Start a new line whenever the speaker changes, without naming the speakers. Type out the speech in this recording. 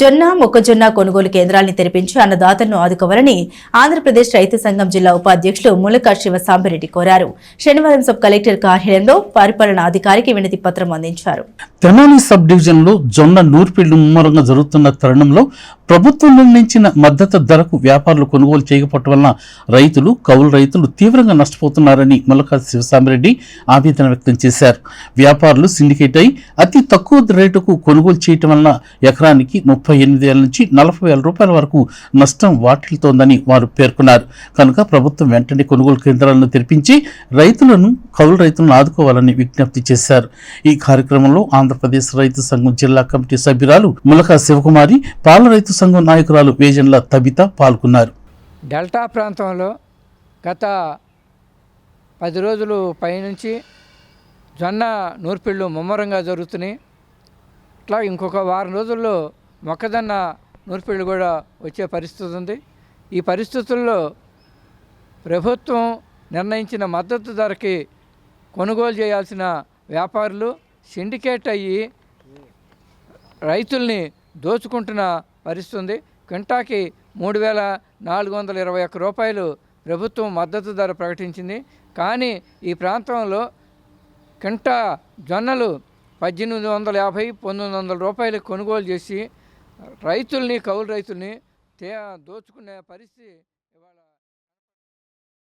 జొన్న మొక్కజొన్న కొనుగోలు కేంద్రాల్ని తెరిపించి అన్నదాతలను ఆదుకోవాలని ఆంధ్రప్రదేశ్ రైతు సంఘం జిల్లా ఉపాధ్యక్షులు ములక శివసాంబిరెడ్డి కోరారు. శనివారం సబ్ కలెక్టర్ కార్యాలయంలో పరిపాలనా అధికారికి వినతి పత్రం అందించారు.
తెనాలి సబ్ డివిజన్లో జొన్న నూర్పిళ్ళు ముమ్మరంగా జరుగుతున్న తరుణంలో ప్రభుత్వం నిర్ణయించిన మద్దతు ధరకు వ్యాపారులు కొనుగోలు చేయకపోవటం వలన రైతులు కౌలు రైతులు తీవ్రంగా నష్టపోతున్నారని ములక శివసామిరెడ్డి ఆవేదన వ్యక్తం చేశారు. వ్యాపారులు సిండికేట్ అయి అతి తక్కువ రేటుకు కొనుగోలు చేయటం వలన ఎకరానికి ముప్పై ఎనిమిది వేల నుంచి నలభై వేల రూపాయల వరకు నష్టం వాటిల్తోందని వారు పేర్కొన్నారు. కనుక ప్రభుత్వం వెంటనే కొనుగోలు కేంద్రాలను తెరిపించి రైతులను కౌలు రైతులను ఆదుకోవాలని విజ్ఞప్తి చేశారు. ఈ కార్యక్రమంలో ఆంధ్రప్రదేశ్ రైతు సంఘం జిల్లా కమిటీ సభ్యురాలు ములక శివకుమారి పాల రైతు సంఘం నాయకురాలు వేజన్ల తబిత పాల్గొన్నారు.
డెల్టా ప్రాంతంలో గత పది రోజులు పైనుంచి జొన్న నూర్పిళ్ళు ముమ్మరంగా జరుగుతున్నాయి. ఇట్లా ఇంకొక వారం రోజుల్లో మొక్కజొన్న నూర్పిళ్ళు కూడా వచ్చే పరిస్థితి ఉంది. ఈ పరిస్థితుల్లో ప్రభుత్వం నిర్ణయించిన మద్దతు ధరకి కొనుగోలు చేయాల్సిన వ్యాపారులు సిండికేట్ అయ్యి రైతుల్ని దోచుకుంటున్న పరిస్థితి ఉంది. క్వింటాకి మూడు వేల నాలుగు వందల ఇరవై ఒక్క రూపాయలు ప్రభుత్వం మద్దతు ధర ప్రకటించింది. కానీ ఈ ప్రాంతంలో క్వింటా జొన్నలు పద్దెనిమిది వందల యాభై పంతొమ్మిది వందల రూపాయలు కొనుగోలు చేసి రైతుల్ని కౌలు రైతుల్ని తే దోచుకునే పరిస్థితి ఇవాళ